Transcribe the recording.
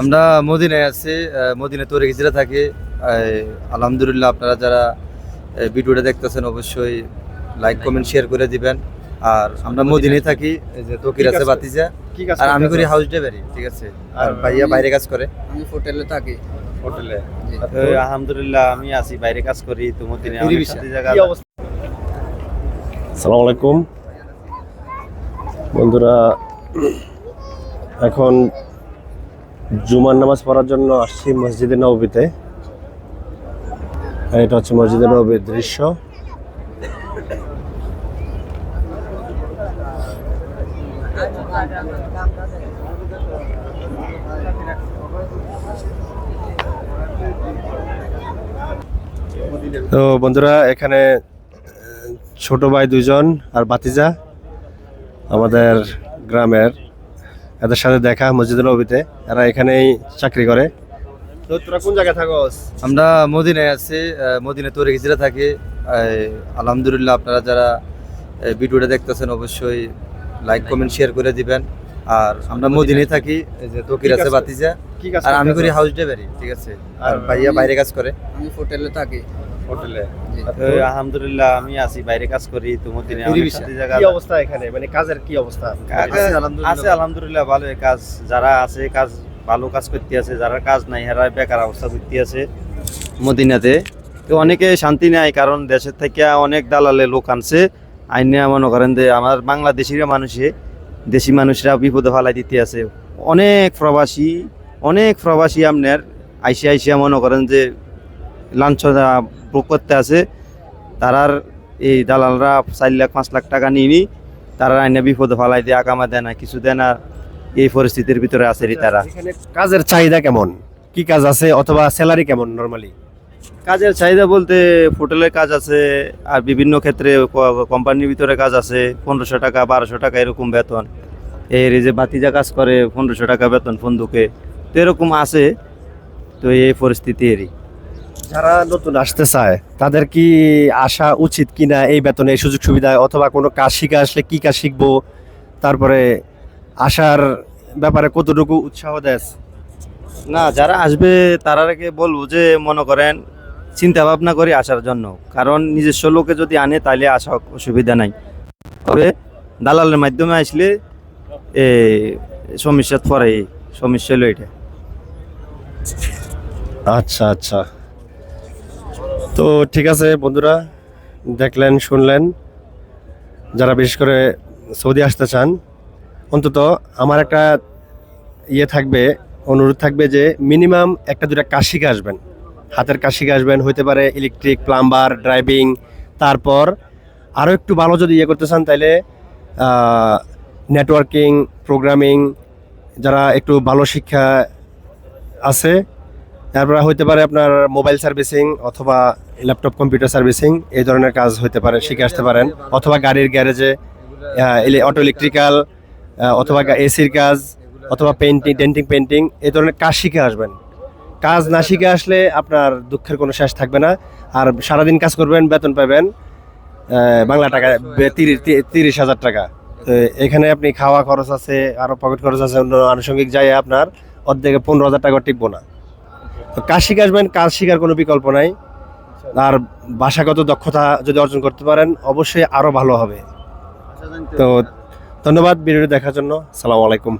আমরা মদিনায় আছি মদিনা তোরে হিজরা থাকি। আলহামদুলিল্লাহ আপনারা যারা ভিডিওটা দেখতেছেন অবশ্যই লাইক কমেন্ট শেয়ার করে দিবেন। আর আমরা মদিনায় থাকি এই যে তকির আছে বাতিজা আর আমি করি হাউস ড্রাইভারি ঠিক আছে। আর ভাইয়া বাইরে কাজ করে। আমি হোটেলে থাকি। হোটেলে? আলহামদুলিল্লাহ আমি আছি বাইরে কাজ করি তো মদিনে পুরি অনেক জায়গা কি অবস্থা? সালাম আলাইকুম বন্ধুরা এখন জুমার নামাজ পড়ার জন্য আসছি মসজিদে নবীতে এটা হচ্ছে মসজিদে নবীর দৃশ্য। তো বন্ধুরা, এখানে ছোট ভাই দুইজন আর বাতিজা আমাদের গ্রামের এদের সাথে দেখা মসজিদ নবীতে এরা এখানেই চাকরি করে। তো তোরা কোন জায়গায় থাকস? আমরা মদিনায় আছি মদিনা তোরে হিজরা থাকি। আলহামদুলিল্লাহ আপনারা যারা ভিডিওটা দেখতেছেন অবশ্যই লাইক কমেন্ট শেয়ার করে দিবেন। আর আমরা মদিনায় থাকি যে তকির আছে বাতিজা। আর আমি করি হাউস ড্রাইভারি ঠিক আছে। আর আর ভাইয়া বাইরে কাজ করে। আমি হোটেলে থাকি। হোটেলে। তো আলহামদুলিল্লাহ আমি আছি বাইরে কাজ করি কি অবস্থা এখানে? মানে কাজের কি অবস্থা? আছে আলহামদুলিল্লাহ। ভালো কাজ যারা আছে কাজ ভালো কাজ করতে আছে। যারা কাজ নাই হেরা বেকার অবস্থা করতে আছে মদিনাতে। তো অনেকে শান্তি নাই কারণ দেশের থেকে অনেক দালালে লোক আনছে। আইনে মনে করেন যে আমার বাংলাদেশিরা মানুষে দেশি মানুষরা বিপদে ফালাই দিতে আছে। অনেক প্রবাসী অনেক প্রবাসী আপনার আইসি আইসিয়া মনে করেন যে লাঞ্ছনা ভোগ করতে আছে। তারার এই দালালরা চার লাখ পাঁচ লাখ টাকা নিয়ে নি তারা আইনে বিপদে ফালাই দিয়ে আকামা দেয় না কিছু দেয় না। এই পরিস্থিতির ভিতরে আছে তারা কাজের চাহিদা কেমন? কি কাজ আছে অথবা স্যালারি কেমন নরমালি কাজের চাহিদা বলতে হোটেলের কাজ আছে আর বিভিন্ন ক্ষেত্রে কোম্পানির ভিতরে কাজ আছে পনেরোশো টাকা বারোশো টাকা এরকম বেতন। এর এই যে বাতিজা কাজ করে পনেরোশো টাকা বেতন ফন্দুকে তো এরকম আছে। তো এই পরিস্থিতি এরই। যারা নতুন আসতে চায় তাদের কি আসা উচিত কিনা এই বেতনে এই সুযোগ সুবিধা অথবা কোনো কাজ শিখে আসলে কি কাজ শিখব? তারপরে আসার ব্যাপারে কতটুকু উৎসাহ দেয়? না যারা আসবে তারাকে বলব যে মনে করেন চিন্তা ভাবনা করে আসার জন্য। কারণ নিজস্ব লোকে যদি আনে তাহলে আসা অসুবিধা নাই। তবে দালালের মাধ্যমে আসলে এ সমস্যা পরে সমস্যা হলো এটা। আচ্ছা আচ্ছা। তো ঠিক আছে, বন্ধুরা, দেখলেন, শুনলেন। যারা বিশেষ করে সৌদি আসতে চান, অন্তত আমার একটা ইয়ে থাকবে, অনুরোধ থাকবে যে মিনিমাম একটা দুটা কাশিকে আসবেন। হাতের কাশিকে আসবেন, হইতে পারে ইলেকট্রিক, প্লাম্বার, ড্রাইভিং। তারপর আরও একটু ভালো যদি ইয়ে করতে চান তাহলে নেটওয়ার্কিং, প্রোগ্রামিং, যারা একটু ভালো শিক্ষা আছে তারপরে হইতে পারে আপনার মোবাইল সার্ভিসিং অথবা ল্যাপটপ কম্পিউটার সার্ভিসিং এই ধরনের কাজ হইতে পারে, শিখে আসতে পারেন। অথবা গাড়ির গ্যারেজে অটো ইলেকট্রিক্যাল অথবা এসির কাজ, অথবা পেন্টিং ডেন্টিং পেন্টিং এই ধরনের কাজ শিখে আসবেন। কাজ না শিখে আসলে আপনার দুঃখের কোনো শেষ থাকবে না। আর সারাদিন কাজ করবেন, বেতন পাবেন বাংলা টাকা তিরিশ তিরিশ হাজার টাকা। তো এখানে আপনি খাওয়া খরচ আছে আরও পকেট খরচ আছে, অন্য আনুষঙ্গিক যাই আপনার অর্ধেকে পনেরো হাজার টাকা টিকবো না। তো কাজ শিখে আসবেন কাজ শিখার কোনো বিকল্প নাই। আর ভাষাগত দক্ষতা যদি অর্জন করতে পারেন, অবশ্যই আরও ভালো হবে। তো ধন্যবাদ, ভিডিওটি দেখার জন্য। সালাম আলাইকুম।